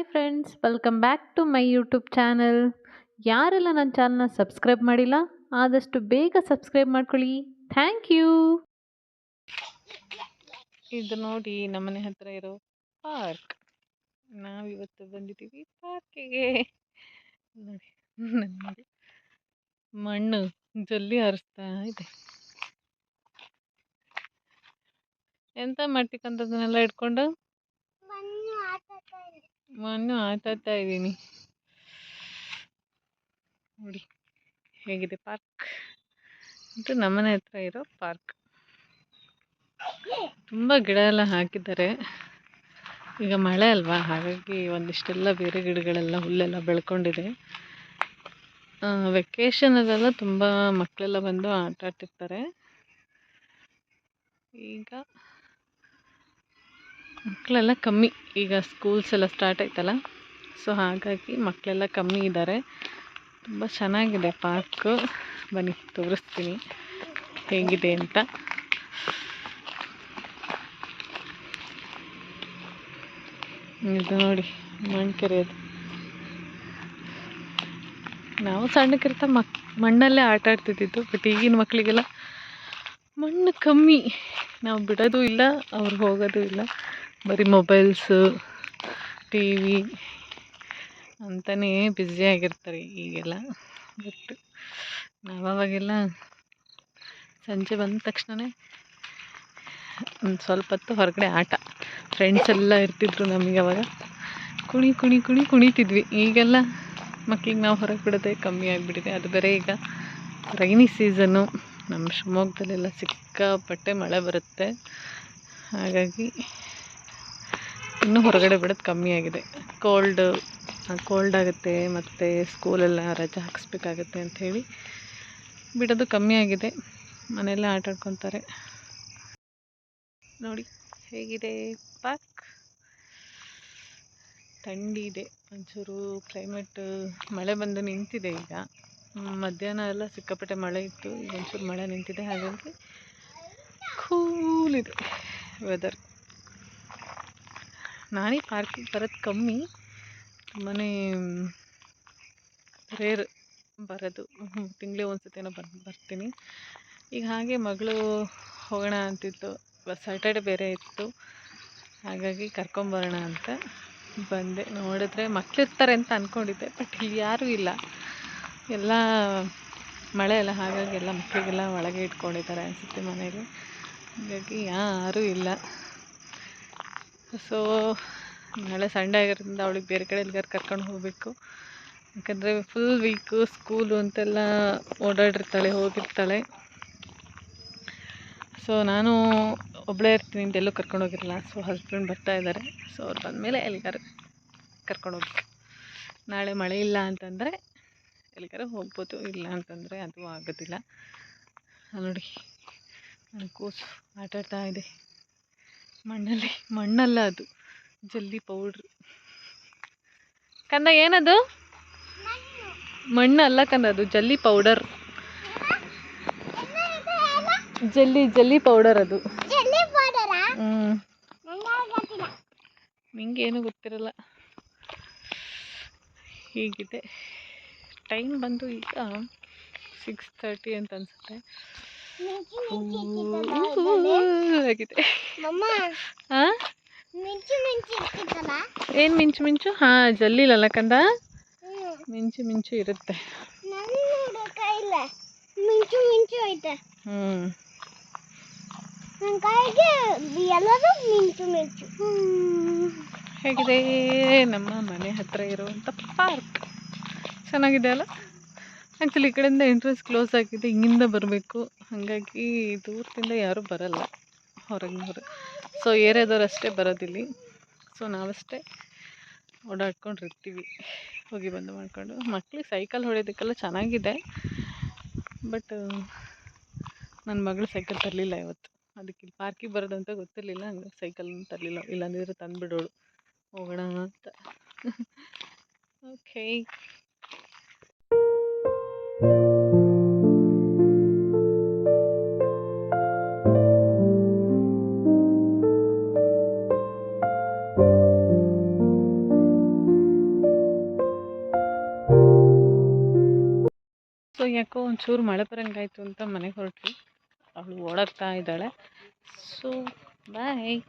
Hi friends welcome back to my YouTube channel ಯಾರೆಲ್ಲ ನನ್ನ ಚಾನಲ್ನ ಸಬ್ಸ್ಕ್ರೈಬ್ ಮಾಡಿಲ್ಲ, ಆದಷ್ಟು ಬೇಗ ಸಬ್ಸ್ಕ್ರೈಬ್ ಮಾಡ್ಕೊಳ್ಳಿ. ಥ್ಯಾಂಕ್ ಯು ಇದು ನೋಡಿ ನಮ್ಮನೆ ಹತ್ರ ಇರೋ ಪಾರ್ಕ್ ನಾವಿವತ್ತು ಬಂದಿದ್ದೀವಿ ಪಾರ್ಕಿಗೆ ನೋಡಿ ಮಣ್ಣು ಜಲ್ಲಿ ಹರಿಸ್ತಾ ಇದೆ. ಎಂತ ಮಾಡ್ತಿಕ್ಕಂಥದ್ದನ್ನೆಲ್ಲ ಇಟ್ಕೊಂಡು ಮಣ್ಣು ಆಟಾಡ್ತಾ ಇದ್ದೀನಿ. ನೋಡಿ, ಹೇಗಿದೆ ಪಾರ್ಕ್? ಇದು ನಮ್ಮನೆ ಹತ್ರ ಇರೋ ಪಾರ್ಕ್. ತುಂಬ ಗಿಡ ಎಲ್ಲ ಹಾಕಿದ್ದಾರೆ. ಈಗ ಮಳೆ ಅಲ್ವಾ? ಹಾಗಾಗಿ ಒಂದಿಷ್ಟೆಲ್ಲ ಬೇರೆ ಗಿಡಗಳೆಲ್ಲ ಹುಲ್ಲೆಲ್ಲ ಬೆಳ್ಕೊಂಡಿದೆ. ವೆಕೇಷನಲ್ಲೆಲ್ಲ ತುಂಬ ಮಕ್ಕಳೆಲ್ಲ ಬಂದು ಆಟ ಆಡ್ತಿರ್ತಾರೆ ಈಗ ಮಕ್ಕಳೆಲ್ಲ ಕಮ್ಮಿ. ಈಗ ಸ್ಕೂಲ್ಸ್ ಎಲ್ಲ ಸ್ಟಾರ್ಟ್ ಆಯ್ತಲ್ಲ? ಸೊ ಹಾಗಾಗಿ ಮಕ್ಕಳೆಲ್ಲ ಕಮ್ಮಿ ಇದ್ದಾರೆ. ತುಂಬ ಚೆನ್ನಾಗಿದೆ ಪಾರ್ಕು ಬನ್ನಿ, ತೋರಿಸ್ತೀನಿ. ಹೇಗಿದೆ ಅಂತ. ಇದು ನೋಡಿ ಮಣ್ಕೆರೆ ಅದು. ನಾವು ಸಣ್ಣಕ್ಕಿರ್ತ ಮಕ್, ಮಣ್ಣಲ್ಲೇ ಆಟ ಆಡ್ತಿದ್ದಿದ್ದು ಬಟ್ ಈಗಿನ ಮಕ್ಕಳಿಗೆಲ್ಲ ಮಣ್ಣು ಕಮ್ಮಿ. ನಾವು ಬಿಡೋದು ಇಲ್ಲ, ಅವ್ರು ಹೋಗೋದು ಇಲ್ಲ. ಬರೀ ಮೊಬೈಲ್ಸು ಟಿ ವಿ ಅಂತಲೇ ಬ್ಯುಸಿಯಾಗಿರ್ತಾರೆ ಈಗೆಲ್ಲ. ಬಟ್ ನಾವು ಅವಾಗೆಲ್ಲ ಸಂಜೆ ಬಂದ ತಕ್ಷಣವೇ ಒಂದು ಸ್ವಲ್ಪ ಹೊತ್ತು ಹೊರಗಡೆ ಆಟ. ಫ್ರೆಂಡ್ಸ್ ಎಲ್ಲ ಇರ್ತಿದ್ರು ನಮಗೆ ಅವಾಗ. ಕುಣಿ ಕುಣಿ ಕುಣಿ ಕುಣಿತಿದ್ವಿ. ಈಗೆಲ್ಲ ಮಕ್ಕಳಿಗೆ ನಾವು ಹೊರಗೆ ಬಿಡೋದೇ ಕಮ್ಮಿ ಆಗಿಬಿಟ್ಟಿದೆ. ಅದು ಬೇರೆ ಈಗ ರೈನಿ ಸೀಸನ್ನು ನಮ್ಮ ಶಿವಮೊಗ್ಗದಲ್ಲೆಲ್ಲ ಸಿಕ್ಕಾಪಟ್ಟೆ ಮಳೆ ಬರುತ್ತೆ. ಹಾಗಾಗಿ ಇನ್ನೂ ಹೊರಗಡೆ ಬಿಡೋದು ಕಮ್ಮಿ ಆಗಿದೆ. ಕೋಲ್ಡ್ ಕೋಲ್ಡ್ ಆಗುತ್ತೆ ಮತ್ತು ಸ್ಕೂಲೆಲ್ಲ ರಜೆ ಹಾಕಿಸ್ಬೇಕಾಗತ್ತೆ ಅಂಥೇಳಿ ಬಿಡೋದು ಕಮ್ಮಿ ಆಗಿದೆ. ಮನೆಯಲ್ಲೇ ಆಟ ನೋಡಿ, ಹೇಗಿದೆ? ಪಾಕ್ ಥಂಡಿ ಇದೆ. ಒಂಚೂರು ಕ್ಲೈಮೇಟ್ ಮಳೆ ಬಂದು ನಿಂತಿದೆ ಈಗ. ಮಧ್ಯಾಹ್ನ ಎಲ್ಲ ಸಿಕ್ಕಾಪಟ್ಟೆ ಮಳೆ ಇತ್ತು. ಈಗ ಒಂಚೂರು ಮಳೆ ನಿಂತಿದೆ. ಹಾಗಾಗಿ ಕೂಲ್ ಇದೆ ವೆದರ್ ನಾನೇ ಪಾರ್ಕಿಗೆ ಬರೋದು ಕಮ್ಮಿ. ತುಂಬಾ ರೇರ್ ಬರೋದು. ತಿಂಗಳಿಗೆ ಒಂದು ಸತಿನೋ ಬರ್, ಬರ್ತೀನಿ. ಈಗ ಹಾಗೆ ಮಗಳು ಹೋಗೋಣ ಅಂತಿತ್ತು. ಸ್ಯಾಟರ್ಡೆ ಬೇರೆ ಇತ್ತು. ಹಾಗಾಗಿ ಕರ್ಕೊಂಬರೋಣ ಅಂತ ಬಂದೆ. ನೋಡಿದ್ರೆ ಮಕ್ಕಳಿರ್ತಾರೆ ಅಂತ ಅಂದ್ಕೊಂಡಿದ್ದೆ ಬಟ್ ಇಲ್ಲಿ ಯಾರೂ ಇಲ್ಲ. ಎಲ್ಲ ಮಳೆ ಎಲ್ಲ ಹಾಗಾಗಿ ಎಲ್ಲ ಮಕ್ಕಳಿಗೆಲ್ಲ ಒಳಗೆ ಇಟ್ಕೊಂಡಿದ್ದಾರೆ ಅನಿಸುತ್ತೆ ಮನೇಲಿ. ಹಾಗಾಗಿ ಯಾರೂ ಇಲ್ಲ. ಸೊ ನಾಳೆ ಸಂಡೇ ಆಗಿರೋದ್ರಿಂದ ಅವಳಿಗೆ ಬೇರೆ ಕಡೆ ಎಲ್ಲಿಗಾರು ಕರ್ಕೊಂಡು ಹೋಗಬೇಕು. ಯಾಕಂದರೆ ಫುಲ್ ವೀಕು ಸ್ಕೂಲು ಅಂತೆಲ್ಲ ಓಡಾಡಿರ್ತಾಳೆ, ಹೋಗಿರ್ತಾಳೆ. ಸೊ ನಾನು ಒಬ್ಬಳೇ ಇರ್ತೀನಿ ಅಂತ ಎಲ್ಲೂ ಕರ್ಕೊಂಡು ಹೋಗಿರಲ್ಲ. ಸೊ ಹಸ್ಬೆಂಡ್ ಬರ್ತಾ ಇದ್ದಾರೆ. ಸೊ ಅವ್ರು ಬಂದಮೇಲೆ ಎಲ್ಲಿಗಾರು ಕರ್ಕೊಂಡು ಹೋಗ್ಬೇಕು. ನಾಳೆ ಮಳೆ ಇಲ್ಲ ಅಂತಂದರೆ ಎಲ್ಲಿಗಾರು ಹೋಗ್ಬೋದು. ಇಲ್ಲ ಅಂತಂದರೆ ಅದು ಆಗೋದಿಲ್ಲ. ನೋಡಿ ನನ್ನ ಕೂಸು ಆಟಾಡ್ತಾ ಇದೆ ಮಣ್ಣಲ್ಲಿ ಮಣ್ಣಲ್ಲ ಅದು. ಜಲ್ಲಿ ಪೌಡ್ರ್ ಕಂದ ಏನದು? ಮಣ್ಣಲ್ಲ ಕಂದ ಅದು ಜಲ್ಲಿ ಪೌಡರ್ ಜಲ್ಲಿ ಜಲ್ಲಿ ಪೌಡರ್ ಅದು. ನಿಂಗೆ ಏನು ಗೊತ್ತಿರಲ್ಲ. ಹೀಗಿದೆ. ಟೈಮ್ ಬಂದು ಈಗ ಸಿಕ್ಸ್ ತರ್ಟಿ ಅಂತ ಅನಿಸುತ್ತೆ. ಆಗಿದೆ ಹಾಂ ಏನು ಮಿಂಚು ಮಿಂಚು ಹಾಂ ಜಲ್ಲಿಲಲ್ಲ ಕಂದ? ಮಿಂಚು ಮಿಂಚು ಇರುತ್ತೆ. ಮಿಂಚು ಮಿಂಚು ಐತೆ. ಹ್ಮ್. ನನ್ನ ಕೈಗೆ ಎಲ್ಲರೂ ಮಿಂಚು ಮಿಂಚು ಹೇಗಿದೆ? ನಮ್ಮ ಮನೆ ಹತ್ರ ಇರುವಂಥ ಪಾರ್ಕ್. ಚೆನ್ನಾಗಿದೆ ಅಲ್ಲ ಆ್ಯಕ್ಚುಲಿ ಈ ಕಡೆಯಿಂದ ಎಂಟ್ರೆನ್ಸ್ ಕ್ಲೋಸ್ ಆಗಿದೆ, ಹಿಂಗಿಂದ ಬರಬೇಕು. ಹಾಗಾಗಿ ದೂರದಿಂದ ಯಾರೂ ಬರಲ್ಲ ಹೊರಗಿನವರು. ಸೊ ಏರಿಯಾದವ್ರು ಅಷ್ಟೇ ಬರೋದಿಲ್ಲಿ. ಸೊ ನಾವಷ್ಟೇ ಓಡಾಡ್ಕೊಂಡಿರ್ತೀವಿ. ಹೋಗಿ ಬಂದು ಮಾಡಿಕೊಂಡು. ಮಕ್ಳಿಗೆ ಸೈಕಲ್ ಹೊಡೆಯೋದಕ್ಕೆಲ್ಲ ಚೆನ್ನಾಗಿದೆ. ಬಟ್ ನನ್ನ ಮಗಳು ಸೈಕಲ್ ತರಲಿಲ್ಲ ಇವತ್ತು. ಅದಕ್ಕೆ ಪಾರ್ಕಿಗೆ ಬರೋದಂತ ಗೊತ್ತಿರಲಿಲ್ಲ. ಹಂಗೆ ಸೈಕಲ್ ತರಲಿಲ್ಲ. ಇಲ್ಲಾಂದಿದ್ರೆ ತಂದುಬಿಡೋಳು. ಹೋಗೋಣ ಅಂತ. ಓಕೆ ಸೊ ಯಾಕೋ ಒಂಚೂರು ಮಳೆ ಬರಂಗಾಯ್ತು ಅಂತ ಮನೆಗೆ ಹೊರಟ್ವಿ. ಅವಳು ಓಡಾಡ್ತಾ ಇದ್ದಾಳೆ. So bye